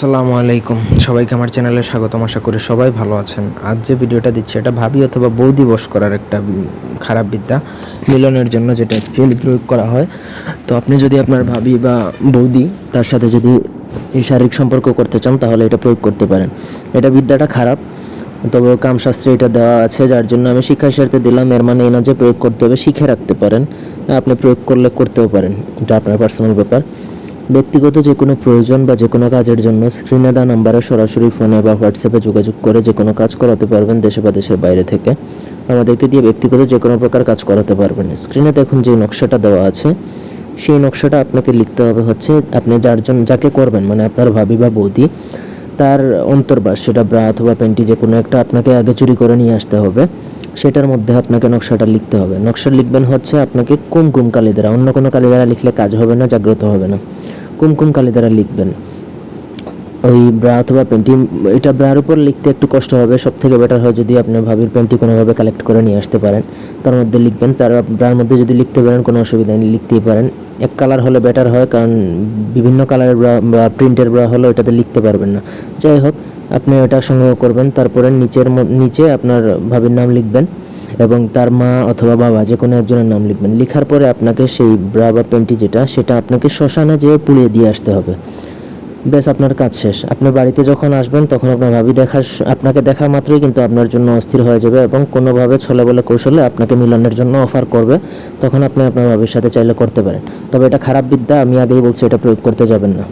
আসসালামু আলাইকুম। সবাইকে আমার চ্যানেলে স্বাগতম। আশা করি সবাই ভালো আছেন। আজ যে ভিডিওটা দিচ্ছি, এটা ভাবি অথবা বৌদি বস করার একটা খারাপ বিদ্যা, মিলনের জন্য যেটা অ্যাকচুয়ালি প্রয়োগ করা হয়। তো আপনি যদি আপনার ভাবি বা বৌদি তার সাথে যদি শারীরিক সম্পর্ক করতে চান, তাহলে এটা প্রয়োগ করতে পারেন। এটা বিদ্যাটা খারাপ, তবে কামশাস্ত্রে এটা দেওয়া আছে, যার জন্য আমি শিক্ষা স্বার্থে দিলাম। এর মানে এই না যে প্রয়োগ করতে হবে, শিখে রাখতে পারেন। আপনি প্রয়োগ করলে করতেও পারেন। এটা আপনার পার্সোনাল ব্যাপার। ব্যক্তিগত যে কোনো প্রয়োজন বা যে কোনো কাজের জন্য স্ক্রিনে দেওয়া নাম্বারে সরাসরি ফোনে বা হোয়াটসঅ্যাপে যোগাযোগ করে যে কোনো কাজ করাতে পারবেন দেশে বা দেশের বাইরে থেকে। আমাদেরকে দিয়ে ব্যক্তিগত যে কোনো প্রকার কাজ করাতে পারবেন। স্ক্রিনে দেখুন যে নকশাটা দেওয়া আছে, সেই নকশাটা আপনাকে লিখতে হবে হচ্ছে আপনি যার জন্য যাকে করবেন মানে আপনার ভাবি বা বৌদি, তার অন্তর্বাস, সেটা ব্রা অথবা প্যান্টি যে কোনো একটা আপনাকে আগে চুরি করে নিয়ে আসতে হবে। সেটার মধ্যে আপনাকে নকশাটা লিখতে হবে। নকশা লিখবেন হচ্ছে আপনাকে কুমকুম কালি দ্বারা অন্য কোনো কালি দ্বারা লিখলে কাজ হবে না, জাগ্রত হবে না। কুমকুম কালি দ্বারা লিখবেন। ওই ব্রা অথবা পেন্টি, এটা ব্রার উপর লিখতে একটু কষ্ট হবে সব থেকে বেটার হয় যদি আপনি ভাবির পেন্টি কোনোভাবে কালেক্ট করে নিয়ে আসতে পারেন। তার মধ্যে লিখবেন, তার ব্রার মধ্যে যদি লিখতে পারেন, কোনো অসুবিধা নেই, লিখতেই পারেন। এক কালার হলে বেটার হয়, কারণ বিভিন্ন কালারের ব্রা বা প্রিন্টের ব্রা হলে এটাতে লিখতে পারবেন না। যাই হোক, আপনি এটা সংগ্রহ করবেন, তারপরে নিচের নিচে আপনার ভাবির নাম লিখবেন। এবং তার মা অথবা বাবা যে কোনো একজনের নাম লিখবেন। লেখার পরে আপনাকে সেই ব্রা বা পেন্টি যেটা, সেটা আপনাকে শ্মশানে যেয়ে পুড়িয়ে দিয়ে আসতে হবে। ব্যাস, আপনার কাজ শেষ। আপনি বাড়িতে যখন আসবেন, তখন আপনার ভাবি দেখার আপনাকে দেখা মাত্রই কিন্তু আপনার জন্য অস্থির হয়ে যাবে এবং কোনোভাবে বলে কৌশলে আপনাকে মিলনের জন্য অফার করবে। তখন আপনি আপনার ভাবির সাথে চাইলে করতে পারেন। তবে এটা খারাপ বিদ্যা, আমি আগেই বলছি এটা প্রয়োগ করতে যাবেন না।